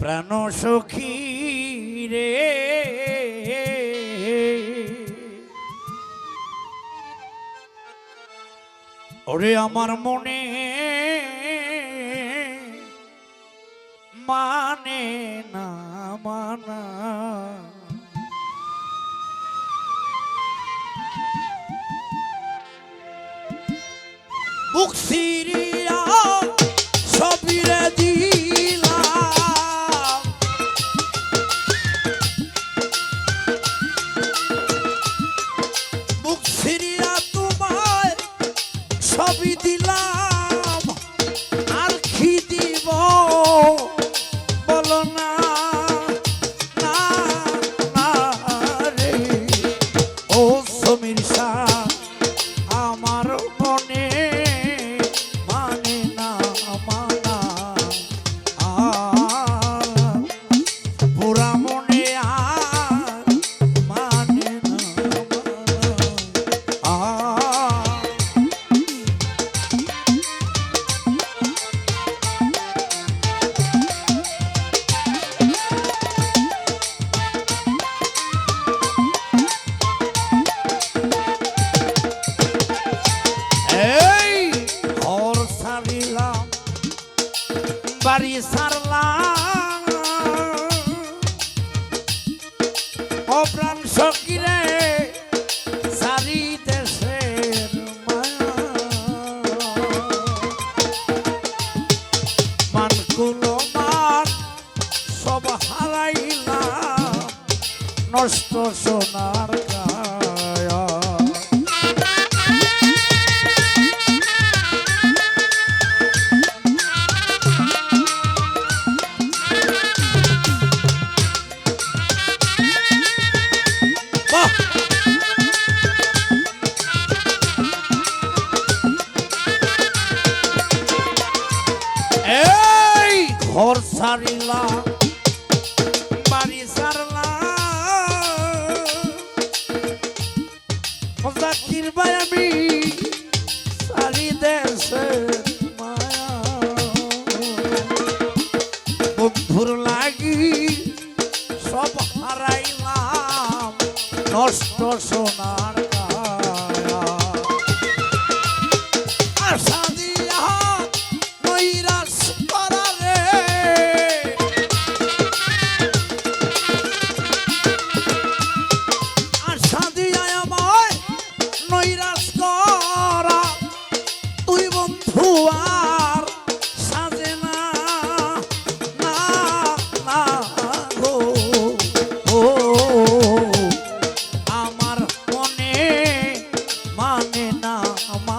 প্রাণ সখী রে। ওরে আমার মনে মানে না মানা মুখ সিরি নষ্ট সোনার কায়া। এই ঘর সারিলা কিনবাই আমি সারি দেশে মায়া বন্ধুর লাগি সব হারাইলাম নষ্ট সোনা দুয়ার সাজে না না গো ও আমার মনে মানে না আমার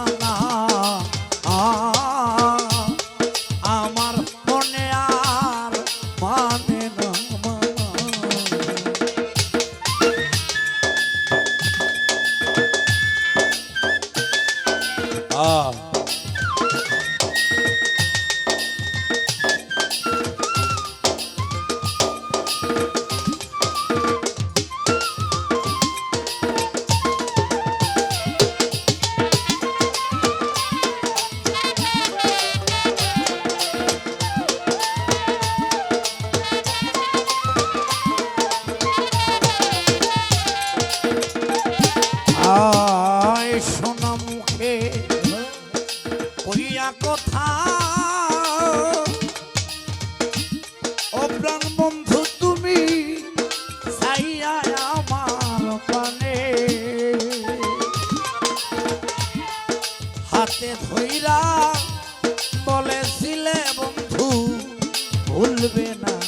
হাতে ধৈরা বলেছিলে বন্ধু ভুলবে না।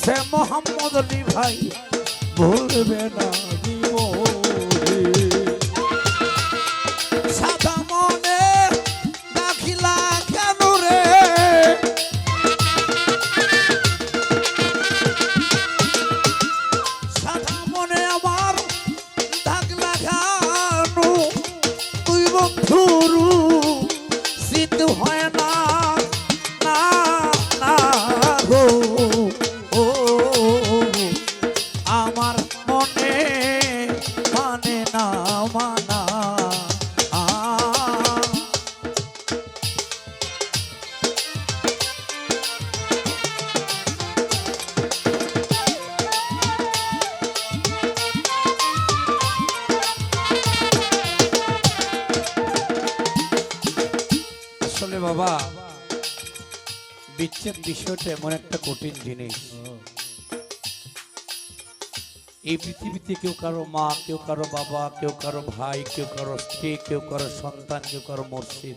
সে মোহাম্মদ লি ভাই ভুলবে না সাদা মনে দাখিলা আমার দাখলা তুই হয় না মানা আসলে বাবা বিচ্ছেদ বিষয়টা এমন একটা কঠিন জিনিস। এই পৃথিবীতে কেউ কারও মা, কেউ কারও বাবা, কেউ কারও ভাই, কেউ কারও স্ত্রী, কেউ কারও সন্তান, কেউ কারও মসজিদ